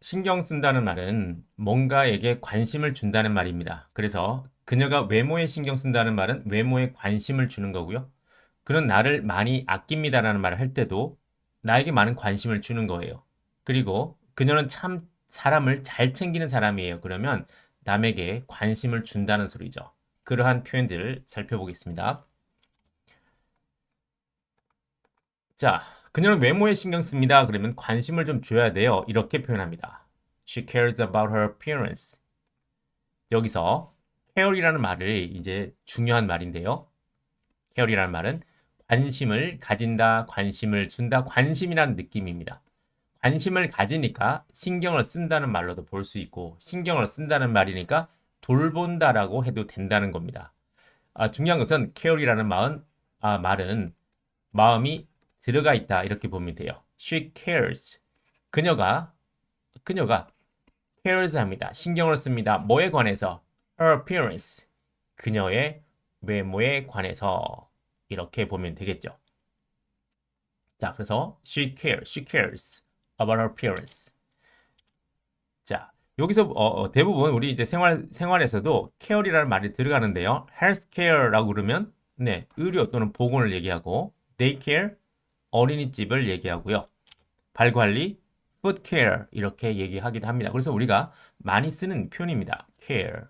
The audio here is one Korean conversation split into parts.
신경 쓴다는 말은 뭔가에게 관심을 준다는 말입니다. 그래서 그녀가 외모에 신경 쓴다는 말은 외모에 관심을 주는 거고요. 그는 나를 많이 아낍니다라는 말을 할 때도 나에게 많은 관심을 주는 거예요. 그리고 그녀는 참 사람을 잘 챙기는 사람이에요. 그러면 남에게 관심을 준다는 소리죠. 그러한 표현들을 살펴보겠습니다. 자, 그녀는 외모에 신경 씁니다. 그러면 관심을 좀 줘야 돼요. 이렇게 표현합니다. She cares about her appearance. 여기서 care이라는 말을 이제 중요한 말인데요. care이라는 말은 관심을 가진다, 관심을 준다, 관심이라는 느낌입니다. 관심을 가지니까 신경을 쓴다는 말로도 볼 수 있고 신경을 쓴다는 말이니까 돌본다라고 해도 된다는 겁니다. 아, 중요한 것은 care이라는 마음, 아, 말은 마음이 들어가 있다 이렇게 보면 돼요. She cares. 그녀가 그녀가 cares 합니다. 신경을 씁니다. 뭐에 관해서? Her appearance. 그녀의 외모에 관해서 이렇게 보면 되겠죠. 자, 그래서 she cares, she cares about her appearance. 자, 여기서 어, 어, 대부분 우리 이제 생활 생활에서도 care이라는 말이 들어가는데요. healthcare라고 그러면 네, 의료 또는 보건을 얘기하고 daycare 어린이집을 얘기하고요. 발 관리 food care 이렇게 얘기하기도 합니다. 그래서 우리가 많이 쓰는 표현입니다. care.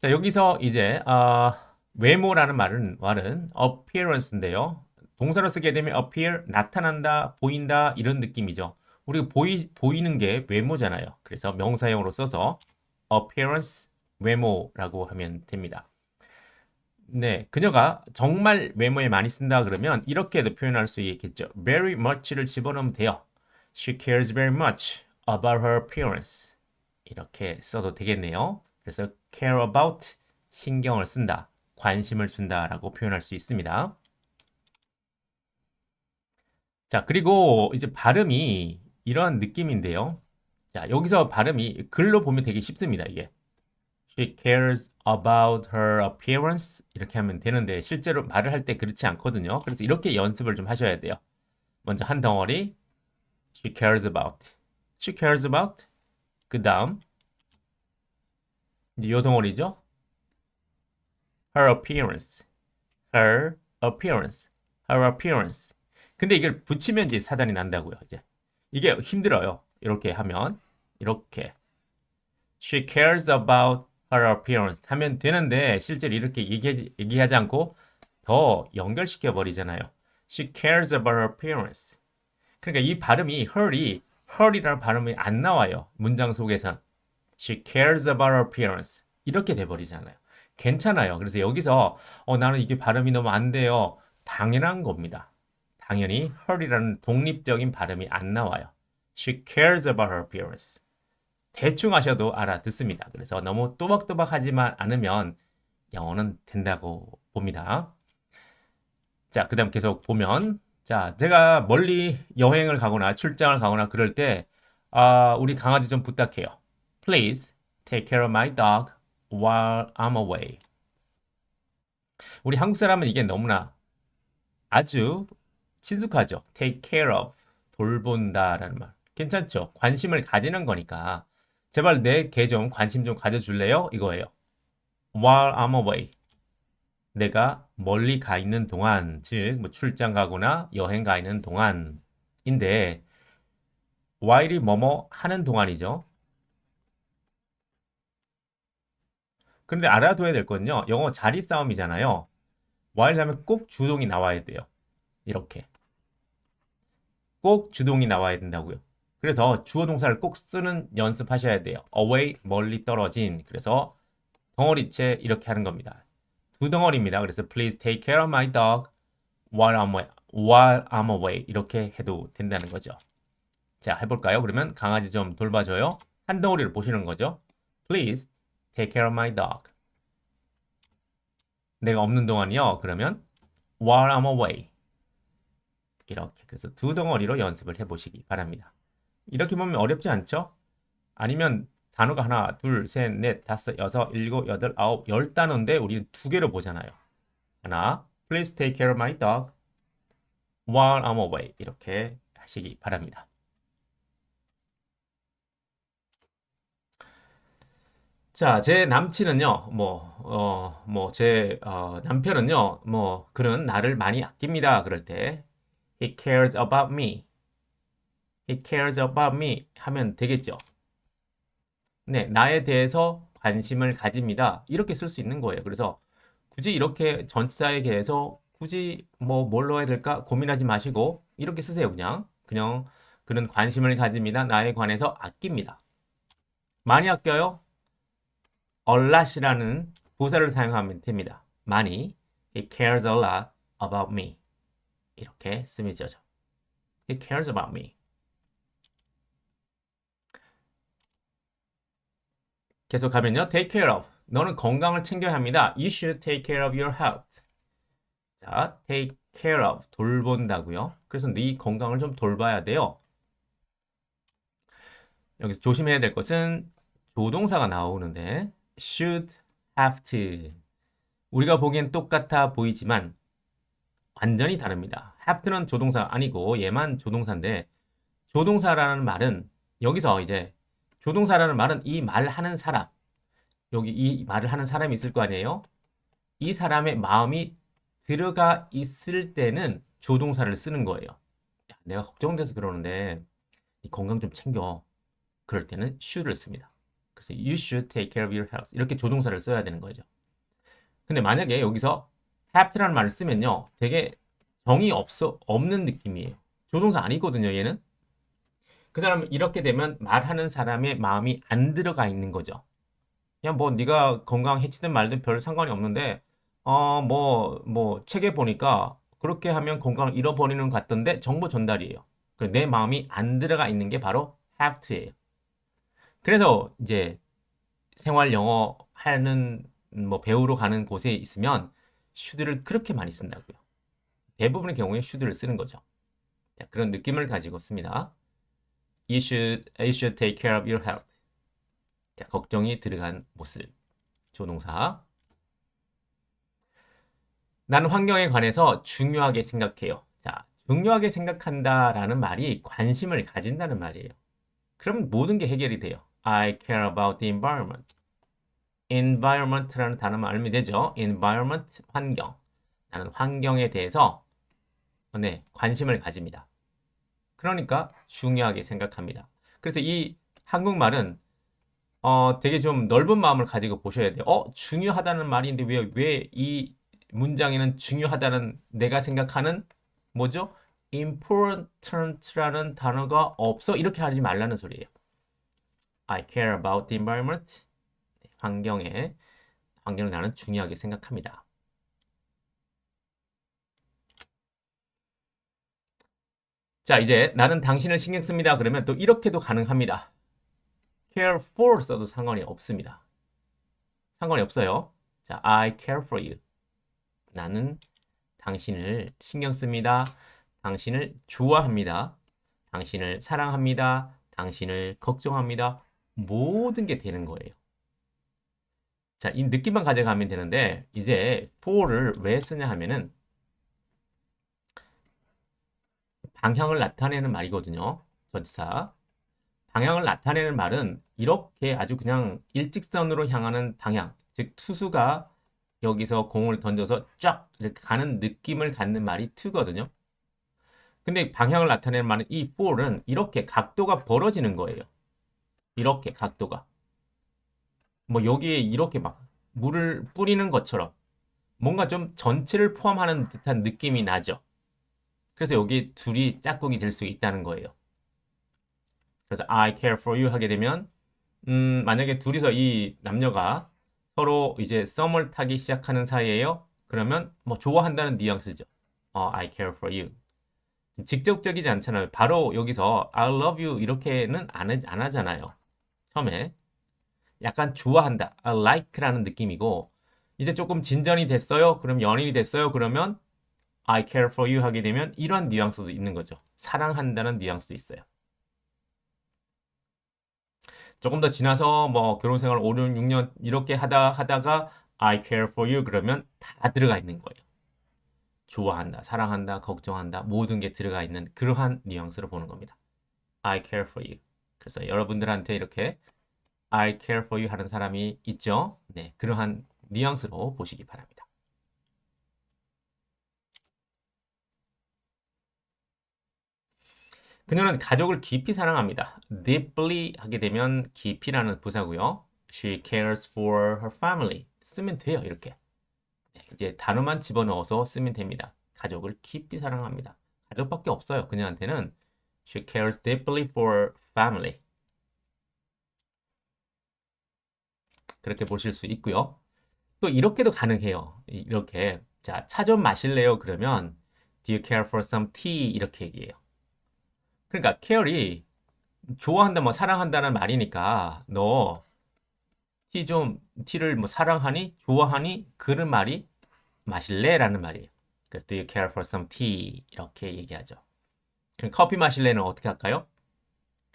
자, 여기서 이제 어, 외모라는 말은 말은 appearance인데요. 동사로 쓰게 되면 appear 나타난다, 보인다 이런 느낌이죠. 우리가 보이 보이는 게 외모잖아요. 그래서 명사형으로 써서 appearance 외모라고 하면 됩니다. 네, 그녀가 정말 외모에 많이 쓴다 그러면 이렇게도 표현할 수 있겠죠. very much를 집어넣으면 돼요. She cares very much about her appearance. 이렇게 써도 되겠네요. 그래서 care about 신경을 쓴다, 관심을 준다라고 표현할 수 있습니다. 자, 그리고 이제 발음이 이러한 느낌인데요. 자, 여기서 발음이 글로 보면 되게 쉽습니다, 이게. She cares about her appearance. 이렇게 하면 되는데, 실제로 말을 할 때 그렇지 않거든요. 그래서 이렇게 연습을 좀 하셔야 돼요. 먼저 한 덩어리. She cares about. She cares about. 그 다음. 이제 요 덩어리죠. Her appearance. Her appearance. Her appearance. 근데 이걸 붙이면 이제 사단이 난다고요. 이제 이게 힘들어요. 이렇게 하면 이렇게 She cares about her appearance 하면 되는데 실제로 이렇게 얘기, 얘기 하지 않고 더 연결시켜 버리잖아요. She cares about her appearance. 그러니까 이 발음이 her이 her이라는 발음이 안 나와요. 문장 속에선 She cares about her appearance 이렇게 돼 버리잖아요. 괜찮아요. 그래서 여기서 어, 나는 이게 발음이 너무 안 돼요. 당연한 겁니다. 당연히 her이라는 독립적인 발음이 안 나와요. She cares about her appearance. 대충 하셔도 알아듣습니다. 그래서 너무 또박또박 하지만 않으면 영어는 된다고 봅니다. 자, 그 다음 계속 보면, 자, 제가 멀리 여행을 가거나 출장을 가거나 그럴 때, 아, 우리 강아지 좀 부탁해요. Please take care of my dog while I'm away. 우리 한국 사람은 이게 너무나 아주 친숙하죠. take care of. 돌본다라는 말. 괜찮죠? 관심을 가지는 거니까. 제발 내 개 좀 관심 좀 가져줄래요? 이거예요. While I'm away. 내가 멀리 가 있는 동안, 즉, 뭐 출장 가거나 여행 가 있는 동안인데, while이 뭐뭐 하는 동안이죠. 그런데 알아둬야 될 건요. 영어 자리 싸움이잖아요. while 하면 꼭 주동이 나와야 돼요. 이렇게. 꼭 주동이 나와야 된다고요. 그래서 주어 동사를 꼭 쓰는 연습하셔야 돼요. away 멀리 떨어진. 그래서 덩어리째 이렇게 하는 겁니다. 두 덩어리입니다. 그래서 please take care of my dog while I'm away. while I'm away. 이렇게 해도 된다는 거죠. 자, 해볼까요? 그러면 강아지 좀 돌봐줘요. 한 덩어리를 보시는 거죠. Please take care of my dog. 내가 없는 동안이요. 그러면 while I'm away. 이렇게 그래서 두 덩어리로 연습을 해보시기 바랍니다. 이렇게 보면 어렵지 않죠? 아니면 단어가 하나, 둘, 셋, 넷, 다섯, 여섯, 일곱, 여덟, 아홉, 열 단어인데 우리는 두 개로 보잖아요. 하나, please take care of my dog while I'm away. 이렇게 하시기 바랍니다. 자, 제 남친은요, 뭐, 어, 뭐, 제, 어, 남편은요, 뭐, 그는 나를 많이 아낍니다. 그럴 때, he cares about me. He cares about me 하면 되겠죠. 네, 나에 대해서 관심을 가집니다. 이렇게 쓸 수 있는 거예요. 그래서 굳이 이렇게 전치사에 대해서 굳이 뭐 뭘로 해야 될까 고민하지 마시고 이렇게 쓰세요. 그냥 그냥 그는 관심을 가집니다. 나에 관해서 아낍니다. 많이 아껴요? a lot이라는 부사를 사용하면 됩니다. 많이 he cares a lot about me 이렇게 쓰면 되죠. he cares about me 계속 가면요. take care of. 너는 건강을 챙겨야 합니다. You should take care of your health. 자, take care of. 돌본다고요. 그래서 네 건강을 좀 돌봐야 돼요. 여기서 조심해야 될 것은 조동사가 나오는데 should have to. 우리가 보기엔 똑같아 보이지만 완전히 다릅니다. have to는 조동사 아니고 얘만 조동사인데 조동사라는 말은 여기서 이제 조동사라는 말은 이 말하는 사람, 여기 이 말을 하는 사람이 있을 거 아니에요? 이 사람의 마음이 들어가 있을 때는 조동사를 쓰는 거예요. 야, 내가 걱정돼서 그러는데 네 건강 좀 챙겨. 그럴 때는 should를 씁니다. 그래서 you should take care of your health. 이렇게 조동사를 써야 되는 거죠. 근데 만약에 여기서 have to라는 말을 쓰면요. 되게 정이 없어 없는 느낌이에요. 조동사 아니거든요, 얘는. 그 사람은 이렇게 되면 말하는 사람의 마음이 안 들어가 있는 거죠. 그냥 뭐 네가 건강 해치든 말든 별 상관이 없는데 어 뭐뭐 뭐 책에 보니까 그렇게 하면 건강을 잃어버리는 것 같던데 정보 전달이에요. 내 마음이 안 들어가 있는 게 바로 have to예요. 그래서 이제 생활 영어 하는 뭐 배우러 가는 곳에 있으면 should를 그렇게 많이 쓴다고요. 대부분의 경우에 should를 쓰는 거죠. 자, 그런 느낌을 가지고 씁니다. You should, you should take care of your health. 자, 걱정이 들어간 모습. 조동사. 나는 환경에 관해서 중요하게 생각해요. 자, 중요하게 생각한다라는 말이 관심을 가진다는 말이에요. 그럼 모든 게 해결이 돼요. I care about the environment. environment라는 단어만 알면 되죠. environment, 환경. 나는 환경에 대해서 네, 관심을 가집니다. 그러니까 중요하게 생각합니다. 그래서 이 한국말은 어, 되게 좀 넓은 마음을 가지고 보셔야 돼요. 어, 중요하다는 말인데 왜, 왜 이 문장에는 중요하다는 내가 생각하는 뭐죠? important라는 단어가 없어? 이렇게 하지 말라는 소리예요. I care about the environment. 환경에, 환경을 나는 중요하게 생각합니다. 자, 이제 나는 당신을 신경 씁니다. 그러면 또 이렇게도 가능합니다. care for 써도 상관이 없습니다. 상관이 없어요. 자, I care for you. 나는 당신을 신경 씁니다. 당신을 좋아합니다. 당신을 사랑합니다. 당신을 걱정합니다. 모든 게 되는 거예요. 자, 이 느낌만 가져가면 되는데 이제 for를 왜 쓰냐 하면은 방향을 나타내는 말이거든요. 전치사. 방향을 나타내는 말은 이렇게 아주 그냥 일직선으로 향하는 방향, 즉 투수가 여기서 공을 던져서 쫙 이렇게 가는 느낌을 갖는 말이 to거든요. 근데 방향을 나타내는 말은 이 for은 이렇게 각도가 벌어지는 거예요. 이렇게 각도가. 뭐 여기에 이렇게 막 물을 뿌리는 것처럼 뭔가 좀 전체를 포함하는 듯한 느낌이 나죠. 그래서 여기 둘이 짝꿍이 될 수 있다는 거예요. 그래서 I care for you 하게 되면 음, 만약에 둘이서 이 남녀가 서로 이제 썸을 타기 시작하는 사이에요. 그러면 뭐 좋아한다는 뉘앙스죠. 어, I care for you. 직접적이지 않잖아요. 바로 여기서 I love you 이렇게는 안, 안 하잖아요. 처음에 약간 좋아한다, I like라는 느낌이고 이제 조금 진전이 됐어요. 그럼 연인이 됐어요. 그러면 I care for you 하게 되면 이런 뉘앙스도 있는 거죠. 사랑한다는 뉘앙스도 있어요. 조금 더 지나서 뭐 결혼 생활 5, 6, 6년 이렇게 하다 하다가 I care for you 그러면 다 들어가 있는 거예요. 좋아한다, 사랑한다, 걱정한다 모든 게 들어가 있는 그러한 뉘앙스로 보는 겁니다. I care for you. 그래서 여러분들한테 이렇게 I care for you 하는 사람이 있죠. 네, 그러한 뉘앙스로 보시기 바랍니다. 그녀는 가족을 깊이 사랑합니다. deeply 하게 되면 깊이라는 부사고요. She cares for her family. 쓰면 돼요, 이렇게. 네, 이제 단어만 집어넣어서 쓰면 됩니다. 가족을 깊이 사랑합니다. 가족밖에 없어요. 그녀한테는 She cares deeply for family. 그렇게 보실 수 있고요. 또 이렇게도 가능해요. 이- 이렇게 자, 차 좀 마실래요? 그러면 Do you care for some tea? 이렇게 얘기해요. 그러니까 care이 좋아한다, 뭐 사랑한다는 말이니까 너 티 좀 티를 뭐 사랑하니, 좋아하니 그런 말이 마실래라는 말이에요. 그래서 Do you care for some tea? 이렇게 얘기하죠. 그럼 커피 마실래는 어떻게 할까요?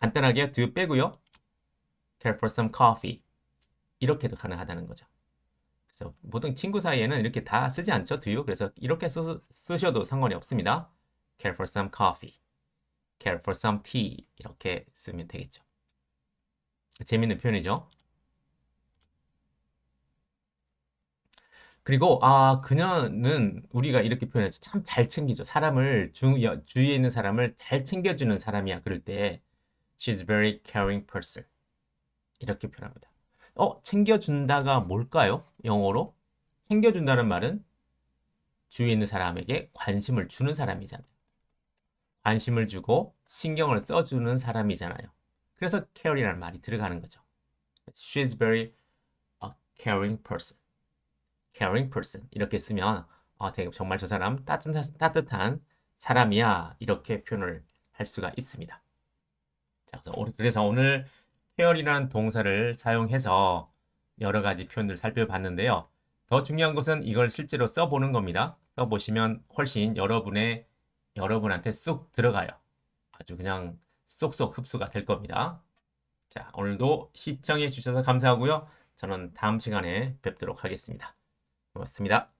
간단하게 do 빼고요. care for some coffee. 이렇게도 가능하다는 거죠. 그래서 보통 친구 사이에는 이렇게 다 쓰지 않죠, do you? 그래서 이렇게 쓰, 쓰셔도 상관이 없습니다. care for some coffee. Care for some tea. 이렇게 쓰면 되겠죠. 재밌는 표현이죠. 그리고 아 그녀는 우리가 이렇게 표현하죠. 참 잘 챙기죠. 사람을 주, 여- 주위에 있는 사람을 잘 챙겨주는 사람이야. 그럴 때 she's very caring person 이렇게 표현합니다. 어 챙겨준다가 뭘까요? 영어로 챙겨준다는 말은 주위에 있는 사람에게 관심을 주는 사람이잖아요. 관심을 주고 신경을 써주는 사람이잖아요. 그래서 care이라는 말이 들어가는 거죠. She's very a caring person. caring person 이렇게 쓰면 아, 정말 저 사람 따뜻한, 따뜻한 사람이야 이렇게 표현을 할 수가 있습니다. 자, 그래서 오늘 care이라는 동사를 사용해서 여러 가지 표현들 살펴봤는데요. 더 중요한 것은 이걸 실제로 써보는 겁니다. 써보시면 훨씬 여러분의 여러분한테 쏙 들어가요. 아주 그냥 쏙쏙 흡수가 될 겁니다. 자, 오늘도 시청해 주셔서 감사하고요. 저는 다음 시간에 뵙도록 하겠습니다. 고맙습니다.